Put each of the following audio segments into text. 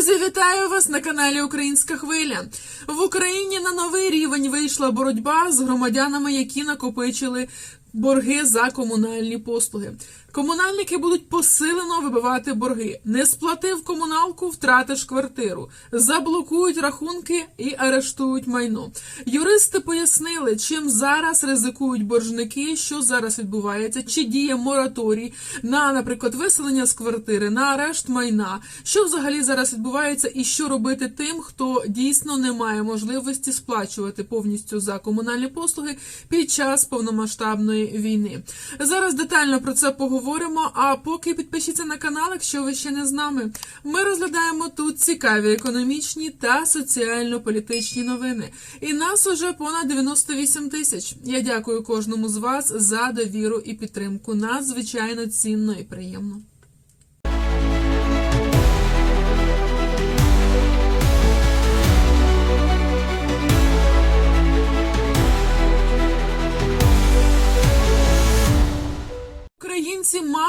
Друзі, вітаю вас на каналі Українська Хвиля. В Україні на новий рівень вийшла боротьба з громадянами, які накопичили борги за комунальні послуги. Комунальники будуть посилено вибивати борги. Не сплатив комуналку, втратиш квартиру, заблокують рахунки і арештують майно. Юристи пояснили, чим зараз ризикують боржники, що зараз відбувається, чи діє мораторій на, наприклад, виселення з квартири, на арешт майна, що взагалі зараз відбувається, і що робити тим, хто дійсно не має можливості сплачувати повністю за комунальні послуги під час повномасштабної війни. Зараз детально про це поговоримо. А поки підпишіться на канал, якщо ви ще не з нами. Ми розглядаємо тут цікаві економічні та соціально-політичні новини. І нас уже понад 98 тисяч. Я дякую кожному з вас за довіру і підтримку. Надзвичайно цінно і приємно.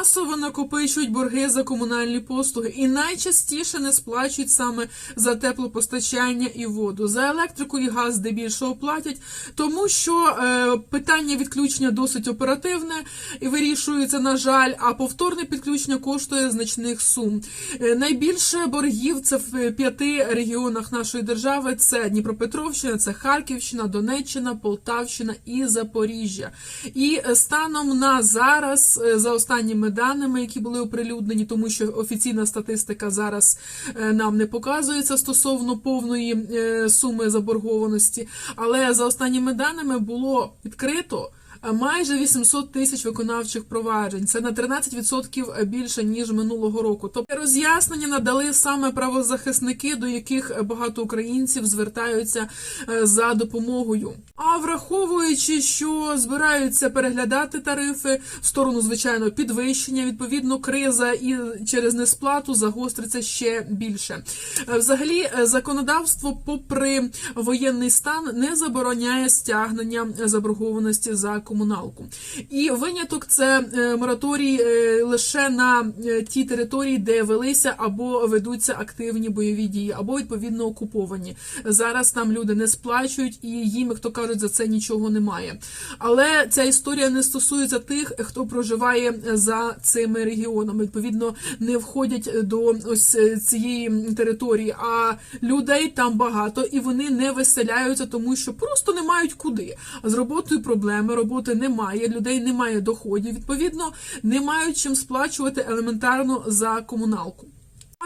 Масово накопичують борги за комунальні послуги і найчастіше не сплачують саме за теплопостачання і воду. За електрику і газ здебільшого платять, тому що е, питання відключення досить оперативне і вирішується, на жаль, а повторне підключення коштує значних сум. Е, найбільше боргів це в п'яти регіонах нашої держави: це Дніпропетровщина, це Харківщина, Донеччина, Полтавщина і Запоріжжя. І е, станом на зараз, за останніми даними, які були оприлюднені, тому що офіційна статистика зараз е, нам не показується стосовно повної е, суми заборгованості, але за останніми даними було відкрито. Майже 800 тисяч виконавчих проваджень. Це на 13% більше ніж минулого року. Тобто роз'яснення надали саме правозахисники, до яких багато українців звертаються е, за допомогою. А враховуючи, що збираються переглядати тарифи в сторону звичайно підвищення, відповідно, криза і через несплату загостриться ще більше. Е, Взагалі, е, законодавство, попри воєнний стан, не забороняє стягнення заборгованості за комуналку. І виняток це е, мораторій е, лише на е, ті території, де велися або ведуться активні бойові дії, або відповідно окуповані. Зараз там люди не сплачують, і їм, як то кажуть, за це нічого немає. Але ця історія не стосується тих, хто проживає за цими регіонами. Відповідно, не входять до ось цієї території. А людей там багато, і вони не виселяються, тому що просто не мають куди. З роботою проблеми, роботи немає, людей немає доходів. Відповідно, не мають чим сплачувати елементарно за комуналку.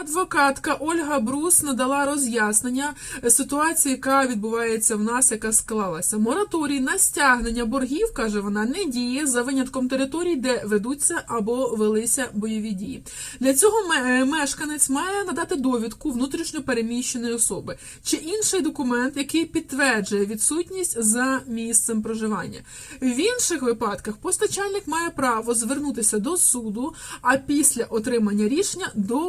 Адвокатка Ольга Брус надала роз'яснення ситуації, яка відбувається в нас, яка склалася. Мораторій на стягнення боргів, каже вона, не діє за винятком територій, де ведуться або велися бойові дії. Для цього мешканець має надати довідку внутрішньо переміщеної особи чи інший документ, який підтверджує відсутність за місцем проживання. В інших випадках постачальник має право звернутися до суду, а після отримання рішення до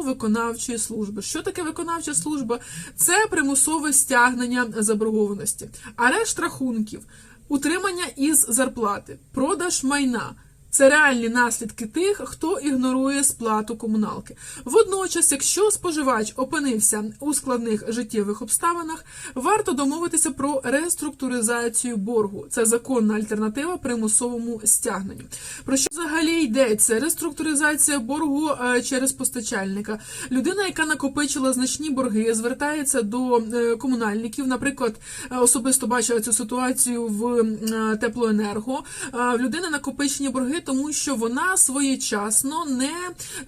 виконавчої служби. Що таке виконавча служба? Це примусове стягнення заборгованості, арешт рахунків, утримання із зарплати, продаж майна. Це реальні наслідки тих, хто ігнорує сплату комуналки. Водночас, якщо споживач опинився у складних життєвих обставинах, варто домовитися про реструктуризацію боргу. Це законна альтернатива примусовому стягненню. Про що взагалі йдеться? Реструктуризація боргу е, через постачальника. Людина, яка накопичила значні борги, звертається до е, комунальників. Наприклад, е, особисто бачила цю ситуацію в теплоенерго. В людини накопичені борги, тому що вона своєчасно не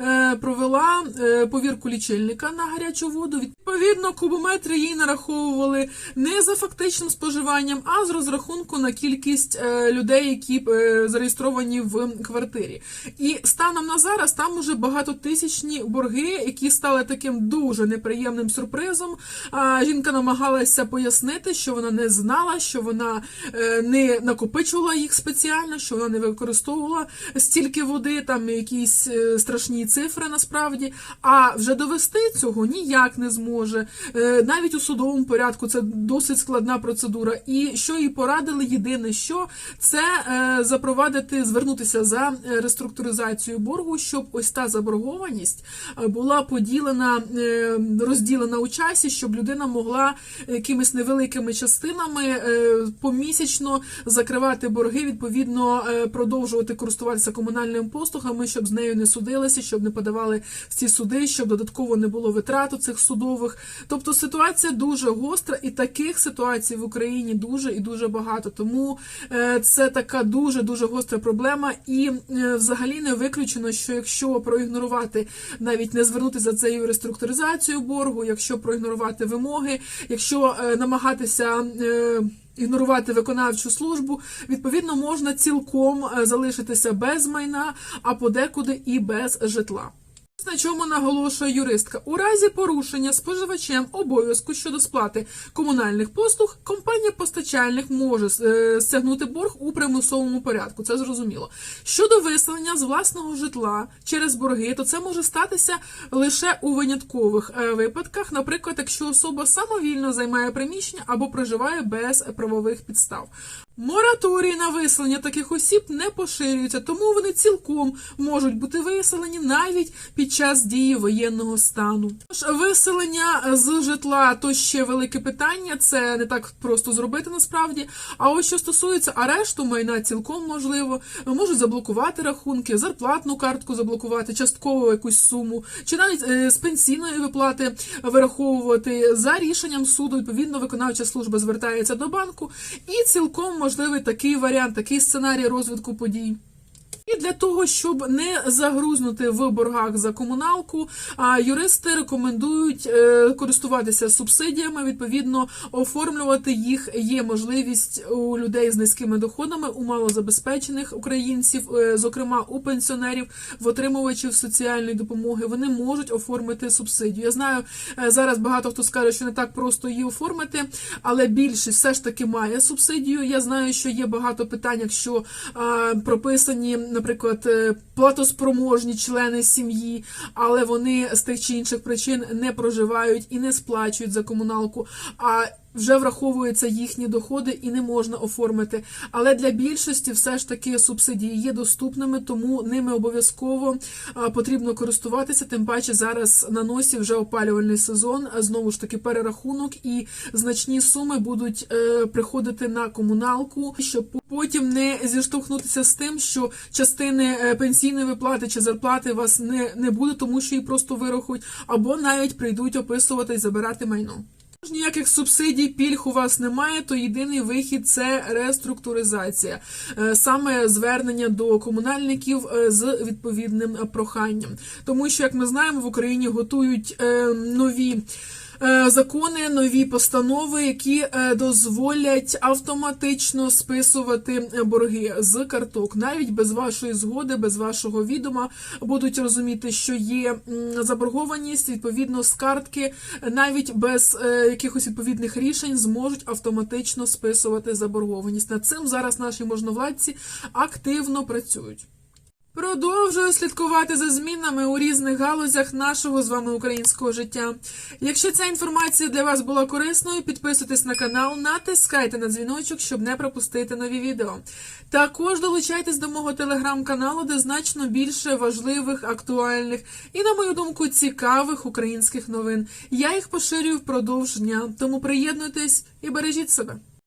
е, провела е, повірку лічильника на гарячу воду. Відповідно, кубометри їй нараховували не за фактичним споживанням, а з розрахунку на кількість е, людей, які зареєстровані в квартирі. І станом на зараз там уже багатотисячні борги, які стали таким дуже неприємним сюрпризом. А жінка намагалася пояснити, що вона не знала, що вона не накопичувала їх спеціально, що вона не використовувала випадково стільки води, там якісь е, страшні цифри насправді. А вже довести цього ніяк не зможе. Е, Навіть у судовому порядку це досить складна процедура. І що їй порадили, єдине, що це е, запровадити, звернутися за реструктуризацію боргу, щоб ось та заборгованість була поділена, розділена у часі, щоб людина могла якимись невеликими частинами помісячно закривати борги, відповідно продовжувати користуватися комунальними послугами, щоб з нею не судилися, щоб не подавали в ці суди, щоб додатково не було витрат у цих судових. Тобто ситуація дуже гостра, і таких ситуацій в Україні дуже і дуже багато. Тому е, це така дуже дуже гостра проблема, і е, взагалі не виключено, що якщо проігнорувати, навіть не звернутися за цією реструктуризацією боргу, якщо проігнорувати вимоги, якщо е, намагатися. Ігнорувати виконавчу службу, відповідно, можна цілком е, залишитися без майна, а подекуди і без житла. На чому наголошує юристка, у разі порушення споживачем обов'язку щодо сплати комунальних послуг, компанія постачальник може е, стягнути борг у примусовому порядку. Це зрозуміло. Щодо виселення з власного житла через борги, то це може статися лише у виняткових е, випадках, наприклад, якщо особа самовільно займає приміщення або проживає без правових підстав. Мораторій на виселення таких осіб не поширюється, тому вони цілком можуть бути виселені навіть під час дії воєнного стану. Тож виселення з житла то ще велике питання. Це не так просто зробити насправді. А ось що стосується арешту майна, цілком можливо, можуть заблокувати рахунки, зарплатну картку заблокувати, частково якусь суму, чи навіть е, з пенсійної виплати вираховувати за рішенням суду. Відповідно, виконавча служба звертається до банку, і цілком можливий такий варіант, такий сценарій розвитку подій. І для того, щоб не загрузнути в боргах за комуналку, юристи рекомендують е, користуватися субсидіями. Відповідно, оформлювати їх є можливість у людей з низькими доходами, у малозабезпечених українців, е, зокрема у пенсіонерів, в отримувачів соціальної допомоги. Вони можуть оформити субсидію. Я знаю, е, зараз багато хто скаже, що не так просто її оформити, але більшість все ж таки має субсидію. Я знаю, що є багато питань, якщо прописані, наприклад, е, платоспроможні члени сім'ї, але вони з тих чи інших причин не проживають і не сплачують за комуналку. А вже враховуються їхні доходи і не можна оформити. Але для більшості все ж таки субсидії є доступними, тому ними обов'язково потрібно користуватися. Тим паче зараз на носі вже опалювальний сезон. Знову ж таки, перерахунок і значні суми будуть е, приходити на комуналку, щоб потім не зіштовхнутися з тим, що частини е, пенсійної виплати чи зарплати вас не, не буде, тому що її просто вирахують, або навіть прийдуть описувати і забирати майно. Тож Ніяких субсидій, пільг у вас немає, то єдиний вихід це реструктуризація, Е, саме звернення до комунальників е, з відповідним проханням. Тому що, як ми знаємо, в Україні готують е, нові. Е, Закони, нові постанови, які е, дозволять автоматично списувати е, борги з карток, навіть без вашої згоди, без вашого відома, будуть розуміти, що є заборгованість, відповідно з картки, навіть без якихось відповідних рішень зможуть автоматично списувати заборгованість. Над цим зараз наші можновладці активно працюють. Продовжую слідкувати за змінами у різних галузях нашого з вами українського життя. Якщо ця інформація для вас була корисною, підписуйтесь на канал, натискайте на дзвіночок, щоб не пропустити нові відео. Також долучайтесь до мого телеграм-каналу, де значно більше важливих, актуальних і, на мою думку, цікавих українських новин. Я їх поширюю впродовж дня, тому приєднуйтесь і бережіть себе.